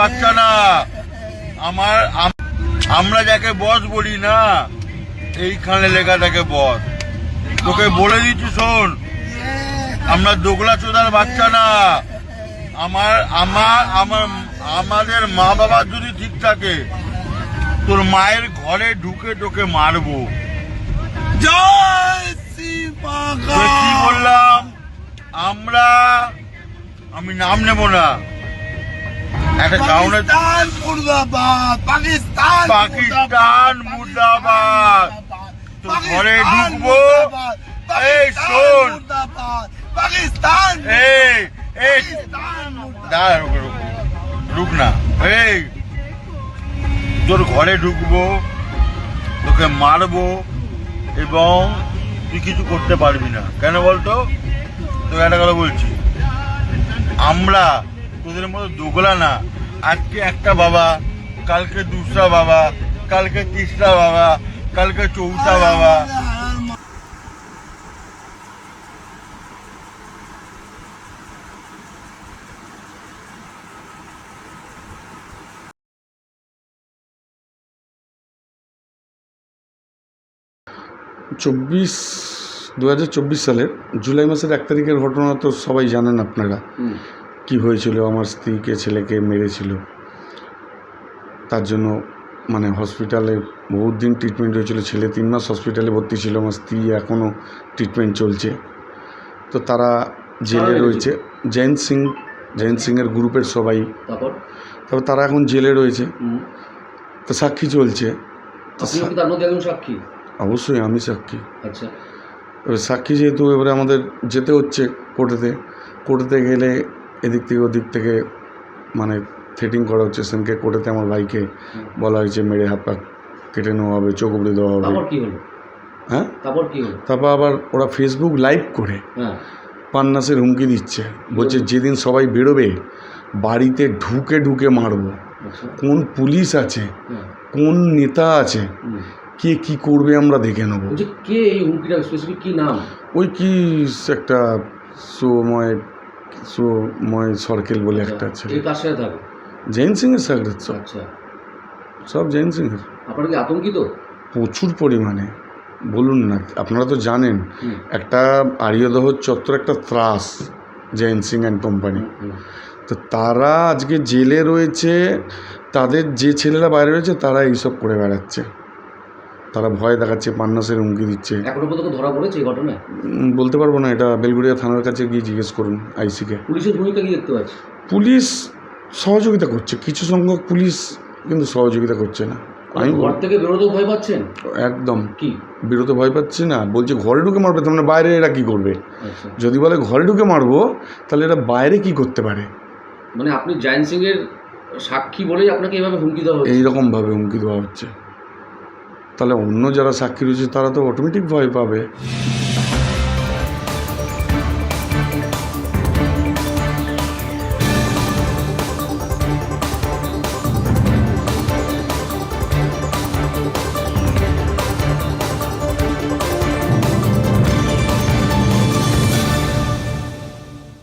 বাচ্চা না আমার আমরা যাকে বস বলি না এইখানে লেখা থাকে বস। তোকে বলে দিচ্ছি শোন আমরা দোগলা চোদার বাচ্চা না আমার আমার আমার আমাদের মা বাবা যদি ঠিক থাকে তোর মায়ের ঘরে ঢুকে তোকে মারবো। কি বললাম? আমরা আমি নাম নেব না। একটা গাউনে পাকিস্তান মুর্দাবাদ পাকিস্তান পাকিস্তান মুর্দাবাদ তো ঘরে ঢুকবো? এই শোন। পাকিস্তান এই এই। পাকিস্তান দাঁড়া রুক রুক। রুক না। এই তোর ঘরে ঢুকবো তোকে মারবো এবং তুই কিছু করতে পারবি না। কেন বলতো? তোকে একটা কথা বলছি। আমরা তোদের মতো দোগলা না। আজকে একটা বাবা কালকে দুসরা বাবা কালকে তিসরা বাবা কালকে চৌথা বাবা। চব্বিশ দু সালের জুলাই মাসের এক তারিখের ঘটনা তো সবাই জানেন আপনারা। কি হয়েছিল? আমার স্ত্রীকে ছেলেকে মেরেছিল। তার জন্য মানে হসপিটালে বহুত দিন ট্রিটমেন্ট হয়েছিল। ছেলে তিন মাস হসপিটালে ভর্তি ছিল। আমার স্ত্রী এখনও ট্রিটমেন্ট চলছে। তো তারা জেলে রয়েছে। জৈন সিং জৈন সিংয়ের গ্রুপের সবাই। তারপর? তবে তারা এখন জেলে রয়েছে। তো সাক্ষী চলছে। সাক্ষী? অবশ্যই আমি সাক্ষী। আচ্ছা। এবার সাক্ষী যেহেতু এবারে আমাদের যেতে হচ্ছে কোর্টেতে কোর্টেতে গেলে এদিক থেকে ওদিক থেকে মানে থ্রেটিং করা হচ্ছে। সেমকে কোর্টেতে আমার ভাইকে বলা হয়েছে মেরে হাত পা কেটে নেওয়া হবে চোখ উপড়ে দেওয়া হবে। হ্যাঁ? তারপর কি তারপর আবার ওরা ফেসবুক লাইভ করে হ্যাঁ। পান্নাসের হুমকি দিচ্ছে। বলছে যেদিন সবাই বেরোবে বাড়িতে ঢুকে ঢুকে মারবো। আচ্ছা। কোন পুলিশ আছে হ্যাঁ। কোন নেতা আছে কে কি করবে আমরা দেখে নেব। কে এই হুমকিটা স্পেসিফিক কি নাম? ওই কি একটা সুময় সুময় সরকেল বলে একটা থাকে? জৈন সিংয়ের সাগরের সব। আচ্ছা। সব জৈন সিংয়ের আপনারা কি আতঙ্কিত? প্রচুর পরিমাণে। বলুন না আপনারা তো জানেন। একটা আর্যদহ চত্বর একটা ত্রাস জৈন সিং অ্যান্ড কোম্পানি। তো তারা আজকে জেলে রয়েছে তাদের যে ছেলেরা বাইরে রয়েছে তারা এইসব করে বেড়াচ্ছে। তারা ভয় দেখাচ্ছে পান্নাসের হুমকি দিচ্ছে। এখনও পর্যন্ত ধরা পড়েছে এই ঘটনায়? বলতে পারব না এটা বেলগুড়িয়া থানার কাছে গিয়ে জিজ্ঞেস করুন আইসিকে। পুলিশের ভূমিকা কি দেখতে পাচ্ছি? পুলিশ সহযোগিতা করছে কিছু সংখ্যক পুলিশ কিন্তু সহযোগিতা করছে না। আমি ঘর থেকে বেরোতেও ভয় পাচ্ছেন? একদম। কি? বেরোতে ভয় পাচ্ছি না বলছে ঘরে ঢুকে মারবে তার মানে বাইরে এরা কী করবে? আচ্ছা। যদি বলে ঘরে ঢুকে মারবো তাহলে এরা বাইরে কি করতে পারে? মানে আপনি জয়ন সিং এর সাক্ষী বলেই আপনাকে এভাবে হুমকি দেওয়া হচ্ছে? এইরকমভাবে হুমকি দেওয়া হচ্ছে। তাহলে অন্য যারা সাক্ষী রয়েছে তারা তো অটোমেটিক ভয় পাবে।